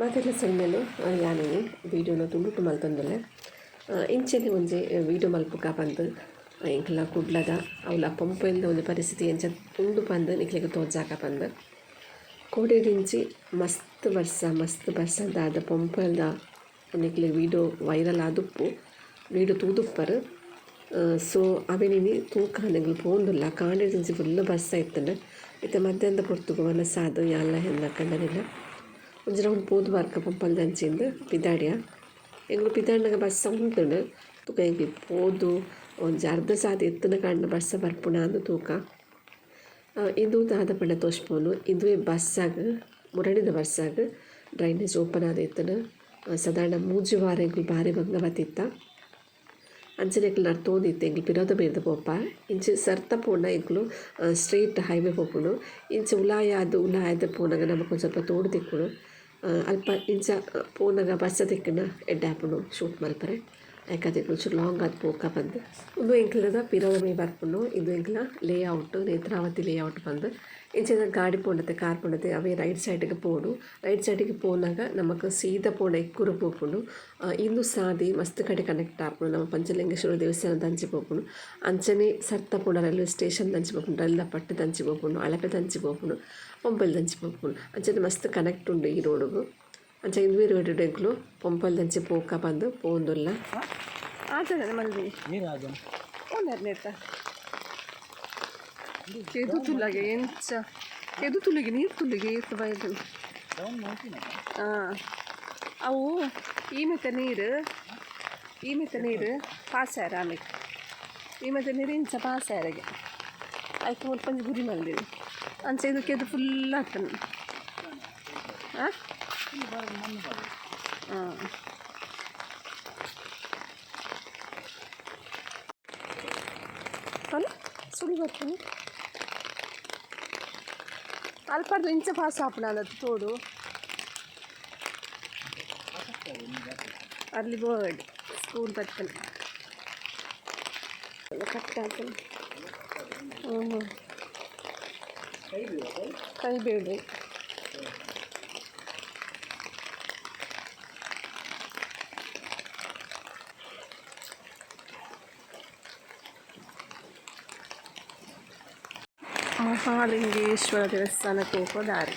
ಮಾತೆಲ್ಲ ಸಣ್ಣಲು ಯಾನಿನಿ ವೀಡಿಯೋನ ತುಂಬಿಟ್ಟು ಮಲ್ತೊಂದುಲ್ಲೆ ಇಂಚನೆ ಒಂಜಿ ವೀಡಿಯೋ ಮಲ್ಪುಗ ಪಂದ್ ಎಂಕಲ ಕುಡ್ಲದ, ಅವಲ ಪಂಪೆಂದ ಒಂದು ಪರಿಸ್ಥಿತಿ ಎಂಚ ತುಂಡು ಪಂದ್, ನಿಕ್ಲೆಗ್ ತೋಜಾಕ ಪಂದ್. ಇಂಚಿ ಮಸ್ತ್ ಬರ್ಸ ಮಸ್ತ್ ಬರ್ಸ ದಾದ ಪಂಪಲ್ದ, ನಿಕ್ಲೆ ವೀಡಿಯೋ ವೈರಲ್ ಆದುಪ್ಪು, ವೀಡಿಯೋ ತೂದುಪ್ಪರ್. ಸೊ, ಅವೆನಿನಿ ತೂಕ ನಿಗ್ಲು ಪೋಂದುಲ್ಲ ಕಾಂಡೆದಿಂಚಿ ಫುಲ್ ಬರ್ಸ ಇತ್ತಂಡೆ. ಇತ್ತೆ ಮಧ್ಯಾಹ್ನದ ಪೊರ್ತುಗು ಮನಸ್ಸಾದು ಯಾಲ್ಲ ಹೆಣ್ಣ ಕಂಡನಿಲ್ಲ ಒಂಜಿ ರೌಂಡ್ ಪೋದು ಬಾರ್ಕ ಪಂಪಲ್ ದಂಚಿಂದು ಪಿದಾಡಿಯ ಎಂಗ್ಲು ಪಿದಾಡ್ನಾಗ ಬಸ್ಸ ಉಂಟುಂಡು ತುಕ ಎಂಕ್ಲಿ ಪೋದು ಒಂಜಿ ಅರ್ಧ ಸಾದಿ ಎತ್ತನ ಕಾಂಡ ಬಸ್ಸ ಬರ್ಪುನ ಅಂದು ತೂಕ ಇದು ದಾದ ಪಂಡ ತೋಚ್ಪೋನು ಇದು ಬಸ್ಸಾಗ ಮುರಣಿದ ಬಸ್ಸಾಗ ಡ್ರೈನೇಜ್ ಓಪನ್ ಆದ ಎತ್ತನ ಸಾಧಾರಣ ಮೂಜಿ ವಾರ ಎಂಕ್ಲು ಬಾರಿ ಬಂಗ ಬತ್ತಿತ್ತ ಅಂಚನೆ ಎಂಕ್ಲು ನಡ್ ತೋಂದಿತ್ತೆ ಎಂಕ್ಲು ಪಿರೋದ ಬೇರ್ದ ಪೋಪ ಇಂಚೆ ಸರ್ತ ಪೋಂಡ ಎಂಕ್ಲು ಸ್ಟ್ರೇಟ್ ಹೈವೇ ಪೋಪುಂಡು ಇಂಚೆ ಉಲಾಯ ಅದು ಉಲಾಯದ ಪೋನಾಗ ನಮಕ್ ಒಂದ್ ಸ್ವಲ್ಪ ತೋಡು ತಿಕ್ಕುಂಡು ಅಲ್ಪ ಇಂಚ ಪೋನಾಗ ಬಸ್ಸ ತಿಕ್ಕುನ ಎಡ್ಡೆ ಆಪುಂಡು ಶೂಟ್ ಮಲ್ಪರೆ. ಯಾಕಂದ್ರೆ ಒಂಚೂರು ಲಾಂಗ್ ಆದ ಪೋಕ ಬಂದು. ಒಂದು ಎಂಕ್ಲದ ಪಿರೋದ ಮೇ ಬರ್ಪುಂಡು ಇದು ಎಂಕ್ಲ ಲೇಔಟ್ ನೇತ್ರಾವತಿ ಲೇಔಟ್ ಬಂದು. ಇಂಚಿನ ಗಾಡಿ ಪೋಂಡತೆ ಕಾರ್ ಪೋಂಡತೆ ಅವೇ ರೈಟ್ ಸೈಡ್ಗೆ ಪೋಡು ರೈಟ್ ಸೈಡಿಗೆ ಪೋನಾಗ ನಮಕ್ ಸೀದಾ ಪೋಂಡ ಎಕ್ಕುರು ಪೋಪುಂಡು ಇಂದು ಸಾದಿ ಮಸ್ತ್ ಕಡೆ ಕನೆಕ್ಟ್ ಆಪುಂಡು ನಮ್ಮ ಪಂಚಲಿಂಗೇಶ್ವರ ದೇವಸ್ಥಾನ ದಂಚಿ ಪೋಪುಂಡು ಅಂಚನೆ ಸರ್ತ ಪೋಂಡ ರೈಲ್ವೆ ಸ್ಟೇಷನ್ ದಂಚಿ ಪೋಪುಂಡು ರಲ್ಲ ಪಟ್ಟು ದಂಚಿ ಪೋಪುಂಡು ಅಳಪೆ ದಂಚಿ ಪೋಪುಂಡು ಪೊಂಪಲ್ ದಂಚಿ ಪೋಪುಂಡು ಅಂಚನೆ ಮಸ್ತ್ ಕನೆಕ್ಟ್ ಉಂಡು ಈ ರೋಡುಗು ಅಂಚ ಇಂದುವೇರು ಎಡ್ಡೆಗ್ಲು ಪೊಂಪಲ್ ದಂಚಿ ಪೋಕ ಬಂದು ಪೋಂದುಲ್ಲ ಆತದೆ ಮಲ್ದಿ ನೀರಾಗ ಒಂದೆರಡು ಕೆದು ತುಲ್ಲಗೆ ಎಂಚ ಕೆದು ತುಲ್ಲಿಗೆ ನೀರು ತುಲ್ಲಿಗೆ ಇರ್ತವ ಇದು ಹಾಂ ಅವು ಈ ಮೆತ್ತ ನೀರು ಈ ಮೆತ್ತ ನೀರು ಪಾಸ್ಯಾರ ಆಮೇಲೆ ಈ ಮೆತ್ತ ನೀರು ಇಂಚ ಪಾಸ್ಯಾರಿಗೆ ಆಯ್ತು ಒಂದು ಪಂಜಿ ಗುರಿ ಮಲ್ದಿವಿ ಅಂಚೆ ಇದು ಕೆದು ಫುಲ್ ಆಗ್ತಾನೆ ಹಾಂ ಹಾಂ ಸುಳಿ ಬರ್ತೀನಿ ಅಲ್ಪರ್ದು ಇಂಚ ಪಾಸ್ ಆಪಣ ಅದತ್ತು ತೋಡು ಅಲ್ಲಿ ಬರ್ಡ್ ಸ್ಕೂಲ್ ಬರ್ತಾನೆ ಕಟ್ ಆಗ್ತಾನೆ ಹ್ಞೂ ಕೈ ಬೇಡ್ರಿ మహాలింగేశ్వర దేవస్థానకు ఒక దారి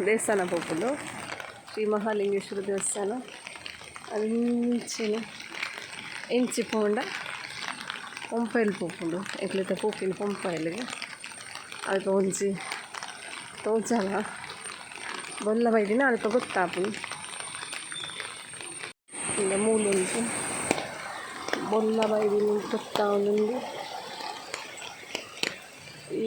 ದೇವಸ್ಥಾನ ಹೋಗ್ಬೋದು ಶ್ರೀ ಮಹಾಲಿಂಗೇಶ್ವರ ದೇವಸ್ಥಾನ ಅಂಚಿನ ಎಂಚಿ ಪೋಂಡ ಪೊಂಪೈಲ್ ಪೋಪುಂಡು ಎಗ್ಲಿತ ಪೋಪಿನ ಪೊಂಪೈಲಿಗೆ ಅಲ್ಪ ಒಂಜಿ ತೋಜಲ ಬೊಲ್ಲ ಬೈದಿನ ಅಲ್ಪ ಗೊತ್ತಾಪುಂಡು ಈಗ ಮೂಲುಂಟು ಬೊಲ್ಲ ಬೈದಿನ ಗೊತ್ತಾ ಒಂದೊಂದು ಈ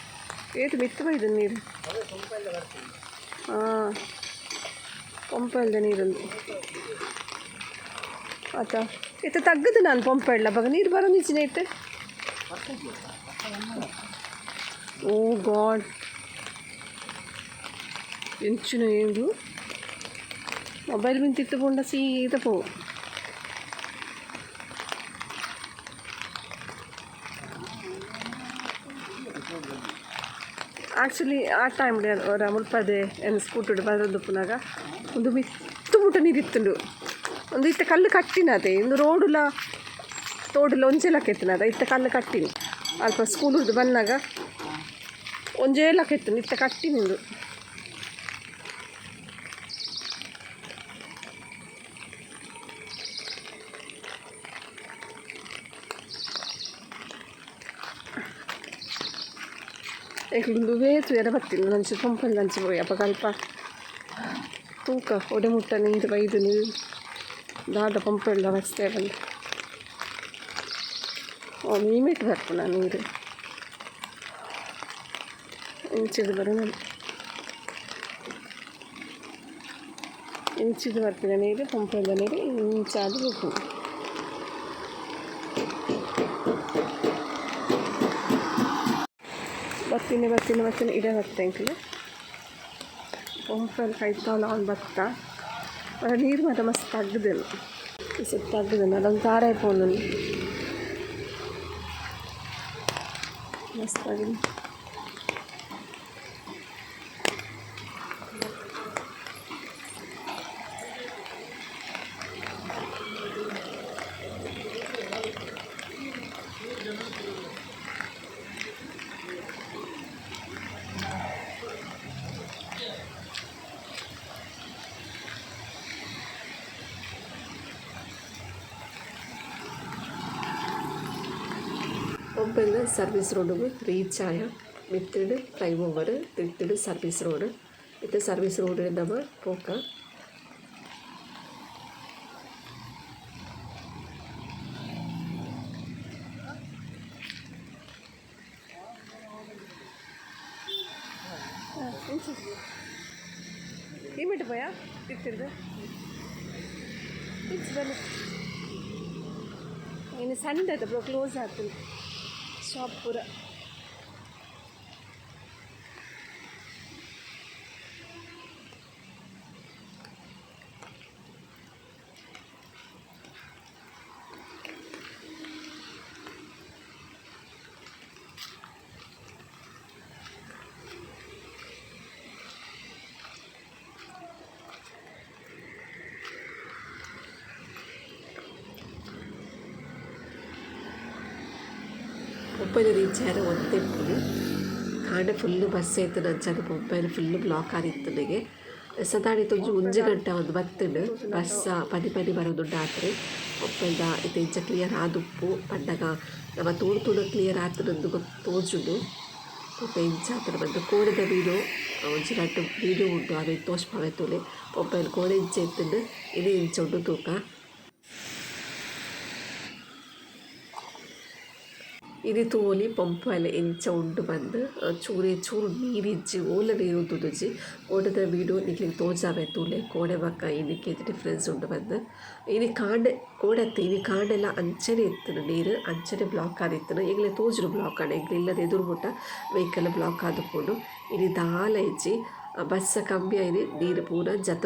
ಏಟು ಮಿತ್ತು ಬೈದು ನೀರು? ಹಾಂ ಪಂಪಲ್ದ ನೀರುಂದು ಆತ ಇತ್ತ ತಗ್ಗದು ನಾನು ಪಂಪ ಇಲ್ಲ. ಬಗ ನೀರು ಬರೋ ನಿಂಚಿನ ಇತ್ತೆ ಓ ಗಾಡ್. ಎಂಚಿನ ಏನು ಮೊಬೈಲ್ ಬಿಂತಿತ್ತು ಪೋಂಡ ಸೀದಾ ಪೋ ಆ್ಯಕ್ಚುಲಿ ಆ ಟೈಮ್ ಅವರ ಮುಲ್ಪದೆ ಏನು ಸ್ಕೂಟುಡು ಬರೋದು ಪುನಗ ಒಂದು ಮಿತ್ತು ಮುಟ ನೀರಿತ್ತುಂಡು. ಒಂದು ಇತ್ತ ಕಲ್ಲು ಕಟ್ಟಿನದೆ ಇಂದು ರೋಡುಲ ತೋಡುಲ ಒಂಜೆಲ ಕೆತ್ತಿನದ ಇತ್ತ ಕಲ್ಲು ಕಟ್ಟಿನಿ. ಅಲ್ಪ ಸ್ಕೂಲುದು ಬಂದಾಗ ಒಂಜೇಲ ಕೆತ್ತುಂಡು ಇತ್ತ ಕಟ್ಟಿನಿಂದು. ಏಕಂದು ವೇತು ಎಡ ಬತ್ತಿಲ್ಲ ನಂಚು ಪಂಪಲ್ಲಿ ನಂಚು ಪೋಯಿ ಅಪ್ಪ ಕಲ್ಪ ತೂಕ ಒಡೆ ಮುಟ್ಟ ನೀರು ಬೈದು ನೀರು ದಾದ ಪಂಪಲ್ಲ ಬಸ್ತೇ ಬಂದು ಓ ಮೀಮೆಟ್ ಬರ್ಪುನ ನೀರು ಇಂಚಿದು ಬರೋ ನಾನು ಇಂಚಿದು ಬರ್ತಿನ ನೀರು ಪಂಪಲ್ಲ ನೀರು ಇಂಚಾದು ಹೋಗು ಬರ್ತೀನಿ ಬರ್ತೀನಿ ಬರ್ತೀನಿ ಇಡೇ ಬರ್ತೆ ಅಂಕಲ್ ಪಂಪಲ್ಲಿ ಕೈತಾವಲ್ಲ ಅವ್ನು ಭತ್ತ ಅದು ನೀರು ಮಾತ್ರ ಮಸ್ತ್ ತಗ್ಗದೇನು ಸ್ವಲ್ಪ ತಗ್ಗದೇನು ಅದೊಂದು ಖಾರ ಫೋನ್ ಮಸ್ತ್ ಆಗಿದೆ. కొంపెల్ల సర్వీస్ రోడ్డుకు ರೀಚ್ ಆಯ ಮಿತ್ತಡ್ ಫ್ಲೈಓವರ್ ತಿತ್ತಡ್ ಸರ್ವಿಸ್ ರೋಡ್ ಇತ್ತೆ ಸರ್ವಿಸ್ ರೋಡಿಗೆ ನಮ್ಮ ಹೋಗ ஈமிட்டு போயா திட்டுறது ಇನ್ನು ಸಣ್ಣ ಅದು ಬ್ರೋ ಕ್ಲೋಸ್ ಆಗ್ತದೆ sabır ಪೂರ മുപ്പത് റീച്ചായ ಒಂದೆಪ್ಪುಲು ಕಾಂಡ ಫುಲ್ಲು ಬಸ್ ಐತೆ ನಂಚಾದ ಮೊಬೈಲ್ ಫುಲ್ಲು ಬ್ಲಾಕ್ ಆದಿತ್ತನಿಗೆ ಸದಾಡಿ ತೊಂಜು ಒಂಜು ಗಂಟೆ ಒಂದು ಬತ್ತುಂಡು ಬಸ್ ಪದಿ ಪದಿ ಬರೋದುಂಡು ಆತ್ರೆ ಒಪ್ಪಲ್ದ ಇದು ಇಂಚ ಕ್ಲಿಯರ್ ಆದುಪ್ಪು ಪಂಡಗ ನಮ್ಮ ತೂಡು ತೂಡು ಕ್ಲಿಯರ್ ಆತನಂದು ಗೊತ್ತು ತೋಜುಂಡು ಒಬ್ಬ ಇಂಚ ಆತನ ಬಂದು ಕೋಡೆದ ವೀಡಿಯೋ ಒಂಚು ರಟ್ಟು ವೀಡಿಯೋ ಉಂಟು ಅವೆ ತೋಷ್ಪವೆ ತೋಲೆ ಮೊಬೈಲ್ ಕೋಡೆ ಇಂಚ ಎತ್ತುಂಡು ಇದೇ ಇಂಚ ಉಂಡು ತೂಕ ఇది ತೋಲಿ ಪಂಪಾಲೆ ಇಂಚ ಉಂಡು ಬಂದ್ ಚೂರೆ ಚೂರು ನೀರಿಜ್ಜಿ ಓಲವೇರು ದುದುಜಿ ಓಡದ ವೀಡಿಯೋ ನಿಕ್ಲಿಗೆ ತೋಜಾವೆ ತೂಲೆ ಕೋಡೆ ಬಕ್ಕ ಇದಕ್ಕೆ ಡಿಫ್ರೆನ್ಸ್ ಉಂಡು ಬಂದ್ ಇನಿ ಕಾಂಡೆ ಕೋಡತ್ತೆ ಇನಿ ಕಾಂಡೆಲ್ಲ ಅಂಚನೆ ಇತ್ತನು ನೀರು ಅಂಚನೆ ಬ್ಲಾಕ್ ಆದಿತ್ತನು ಈಗಲೇ ತೋಜರು ಬ್ಲಾಕ್ ಆಡ ಈಗಲೇ ಇಲ್ಲದ ಎದುರು ಮುಟ್ಟ ವೆಹಿಕಲ್ ಬ್ಲಾಕ್ ಆದುಕೊಂಡು ಇನಿ ದಾಲ ಇಜ್ಜಿ ಬಸ್ಸ ಕಮ್ಮಿ ಅಯ್ಯಿ ನೀರು ಪೂರ ಜತ್ತ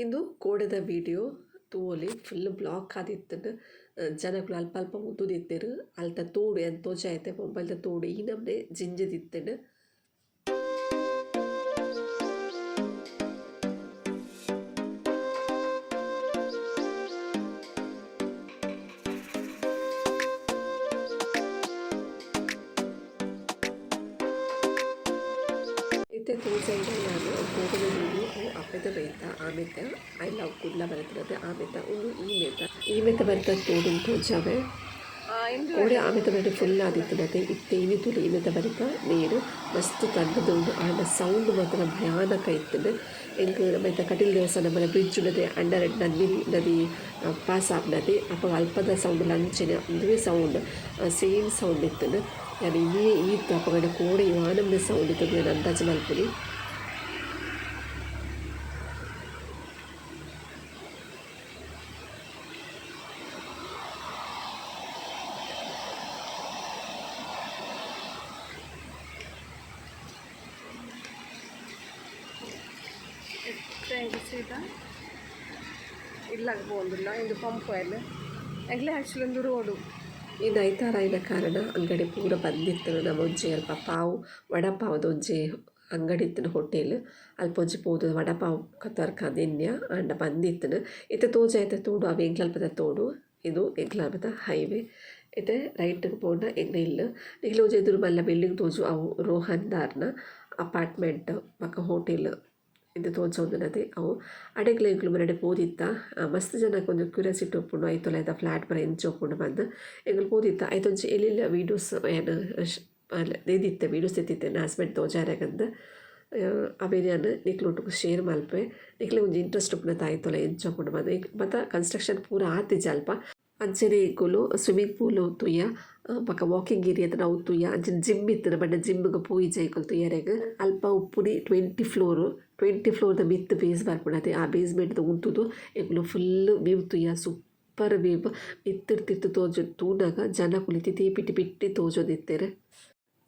ಇಂದು ಕೋಡದ ವಿಡಿಯೋ ತೂವೊಲಿ ಫುಲ್ ಬ್ಲಾಕ್ ಆದಿತ್ತಂಡು ಜನಗಳು ಅಲ್ಪ ಅಲ್ಪ ಮುದ್ದುದಿತ್ತರು. ಅಲ್ತ ತೋಡು ಎಂತ ತೋಜ ಐತೆ ಮೊಬೈಲ್ದ ತೋಡು ಈ ನಮನೆ ಇತ್ತೆ ವಿಡಿಯೋ ಅಪ್ಪದ ಬೈತ ಆಮೇತ ಐ ಲವ್ ಕುಡ್ಲ ಬರ್ತದೆ ಆಮೇತ ಒಂದು ಈ ಮೇತ ಈ ಮೇತ ಬರ್ತದೆ ತೋಡು ತೋಜಾವೆ ಇಂದು ಕೋಡೆ ಆಮೆತ ಬರೀ ಫುಲ್ ಆದಿತ್ತು ಮತ್ತೆ ಇತ್ತೆ ಇನಿತುಲು ಇಮೆತ ಬರಿಕ ನೀರು ಮಸ್ತ್ ತಣ್ಣದುಂಡು ಆಂಡ ಸೌಂಡ್ ಮಾತ್ರ ಭಯಾನಕ ಇತ್ತು ಎಂಕ್ ನಮ್ಮೈತ ಕಟೀಲ್ ದೇವಸ್ಥಾನ ಮೇಲೆ ಬ್ರಿಡ್ಜ್ ಉಳ್ಳದೆ ಅಂಡರ್ ನದಿ ನದಿ ಪಾಸ್ ಆಪ್ನದೆ ಅಪ್ಪ ಅಲ್ಪದ ಸೌಂಡ್ ಲಂಚನೆ ಒಂದುವೇ ಸೌಂಡ್ ಸೇಮ್ ಸೌಂಡ್ ಇತ್ತು ನಾನು ಈ ಈತ್ ಅಪ್ಪಗಡೆ ಕೋಡೆ ಆನಂದ ಸೌಂಡ್ ಇತ್ತು ನಾನು ಅಂದಾಜು ಮಲ್ಪುನಿ ಟ್ಯಾಂಕ್ ಸೀಟ ಇಲ್ಲ പോകുന്നില്ല ಇದು ಪಂಪ್ ಆಯಿಲ್ ಎಂಗ್ಲೇ ಆ್ಯಕ್ಚುಲಿ ಒಂದು ರೋಡು ಈ ನೈತಾರ ಇದ್ದ ಕಾರಣ ಅಂಗಡಿ ಪೂರ ಬಂದಿತ್ತು ನಮ್ಮ ಒಂಜಿ ಅಲ್ಪ ಪಾವು ವಡಪಾವದ ಒಂಜಿ ಅಂಗಡಿ ಇತ್ತಿನ ಹೋಟೆಲ್ ಅಲ್ಪ ಒಂಜಿ ಪೋದು ವಡಪಾವ್ ಕತ್ತರ್ಕ ನಿನ್ಯ ಅಂಡ ಬಂದಿತ್ತು ಇತ್ತೆ ತೋಜ ಐತೆ ತೋಡು ಅವು ಎಂಗ್ಲಲ್ಪದ ತೋಡು ಇದು ಎಂಗ್ಲಲ್ಪದ ಹೈವೇ ಇತ್ತೆ ರೈಟ್ಗೆ ಪೋಂಡ ಎಂಗ್ಲ ಇಲ್ಲ ನಿಗ್ಲ ಒಂಜಿ ಎದುರು ಮಲ್ಲ ಬಿಲ್ಡಿಂಗ್ ತೋಜು ಅವು ರೋಹನ್ ಅಪಾರ್ಟ್ಮೆಂಟ್ ಓ ಅವು ಎಂಕ್ಲು ಮನೆಡೆ ಪೋದಿತ್ತ ಮಸ್ತ್ ಜನಕ್ಕೆ ಒಂದು ಕ್ಯೂರಿಯಾಸಿಟಿ ಒಪ್ಪುಂಡು ಐತೊಲ ಐತ ಫ್ಲಾಟ್ ಬರ ಎಂಚ ಒಪ್ಪುಂಡು ಬಂದು ಎಂಗ್ಲು ಪೋದಿತ್ತ ಐತೊಂಜಿ ಎಲ್ಲಿಲ್ಲ ವೀಡಿಯೋಸ್ ಏನು ದೇ ವೀಡಿಯೋಸ್ ಎತ್ತಿತ್ತೆ ನನ್ನ ಹಸ್ಬೆಂಡ್ ತೋಜಾರಾಗಂದು ಅವೇ ನಾನು ಶೇರ್ ಮಲ್ಪೆ. ನಿಕ್ಲೆ ಒಂಜಿ ಇಂಟ್ರೆಸ್ಟ್ ಉಪ್ಪುನ ತಾಯ್ತೊಲ ಎಂಚ ಒಪ್ಪುಂಡು ಬಂದು. ಮತ್ತು ಕನ್ಸ್ಟ್ರಕ್ಷನ್ ಪೂರ ಆತಿಜ ಅಲ್ಪ. ಅಂಚನೆ ಇಗ್ಗುಲು ಸ್ವಿಮ್ಮಿಂಗ್ ಪೂಲ್ ತುಯ್ಯ ಪಕ್ಕ ವಾಕಿಂಗ್ ಏರಿಯಾ ನಾವು ತುಯ್ಯ ಅಂಚಿನ ಜಿಮ್ ಇತ್ತು ಜಿಮ್ ಜಿಮ್ಗೆ ಪೋಯಿ ಜೈಕಲ್ ತುಯ್ಯರೆಗ್ ಅಲ್ಪ ಉಪ್ಪುನಿ ಟ್ವೆಂಟಿ ಫ್ಲೋರು ಟ್ವೆಂಟಿ ದ ಮಿತ್ ಬೇಸ್ ಬರ್ಪುಣತೆ ಆ ಬೇಸ್ಮೆಂಟ್ದ ಉಂಟುದು ಎಗ್ಲು ಫುಲ್ ವ್ಯೂ ತುಯ್ಯ ಸೂಪರ್ ವ್ಯೂ ಮಿತ್ತಿರ್ತಿತ್ತು ತೋಜು ತೂನಾಗ ಜನ ಕುಳಿತಿ ಪಿಟ್ಟಿ ಪಿಟ್ಟಿ ತೋಜೋದಿತ್ತೇರೆ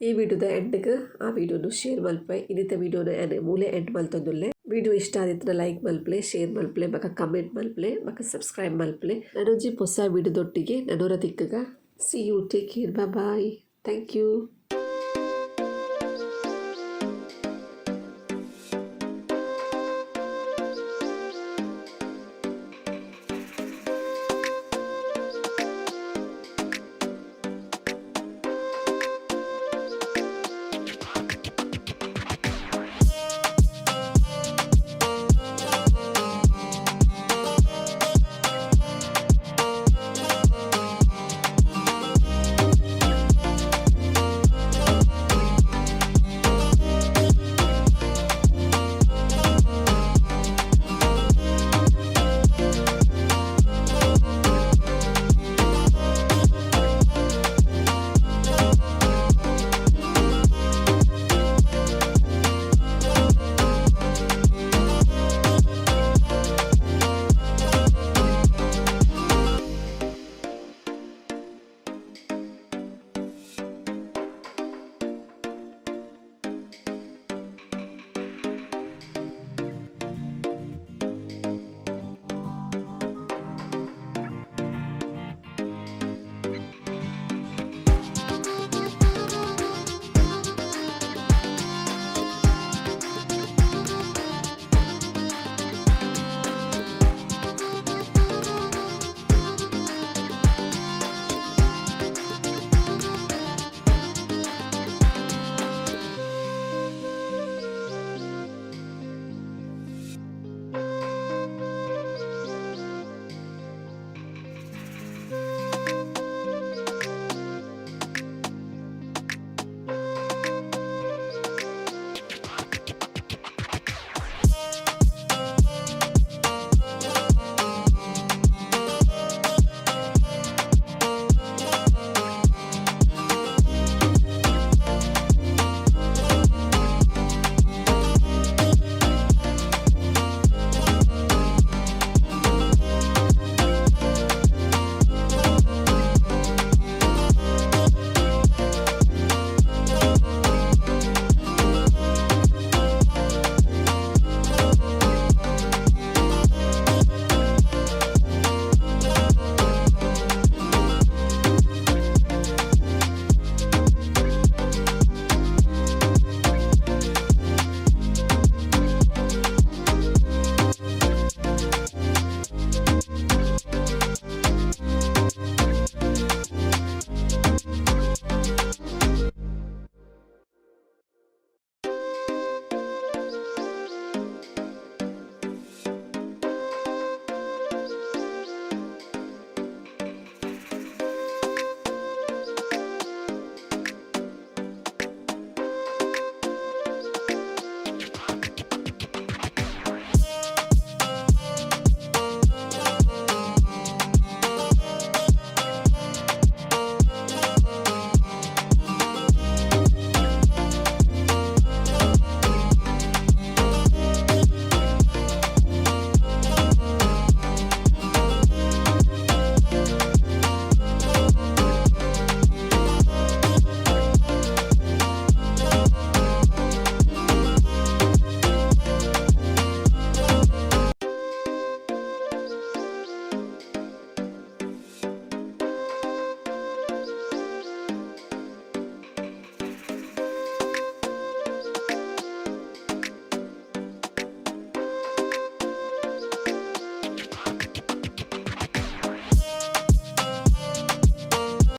ಈ ವಿಡಿಯೋದ ಎಂಡ್ಗೆ ಆ ವಿಡಿಯೋನು ಶೇರ್ ಮಲ್ಪೆ. ಇನ್ನಿತ ವಿಡಿಯೋನ ಮೂಲೆ ಎಂಡ್ ಮಲ್ತೊಂದುಲ್ಲೆ ವಿಡಿಯೋ ಇಷ್ಟ ಆದಿತ್ತ ಲೈಕ್ ಮಲ್ಪಲೆ ಶೇರ್ ಮಲ್ಪಲೆ ಬಕ ಕಮೆಂಟ್ ಮಲ್ಪಲೆ ಬಕ ಸಬ್ಸ್ಕ್ರೈಬ್ ಮಲ್ಪಲೆ ನನೊಂಜಿ ಹೊಸ ವಿಡಿಯೋದೊಟ್ಟಿಗೆ ನನೋರ ದಿಕ್ಕಗ see you take care bye thank you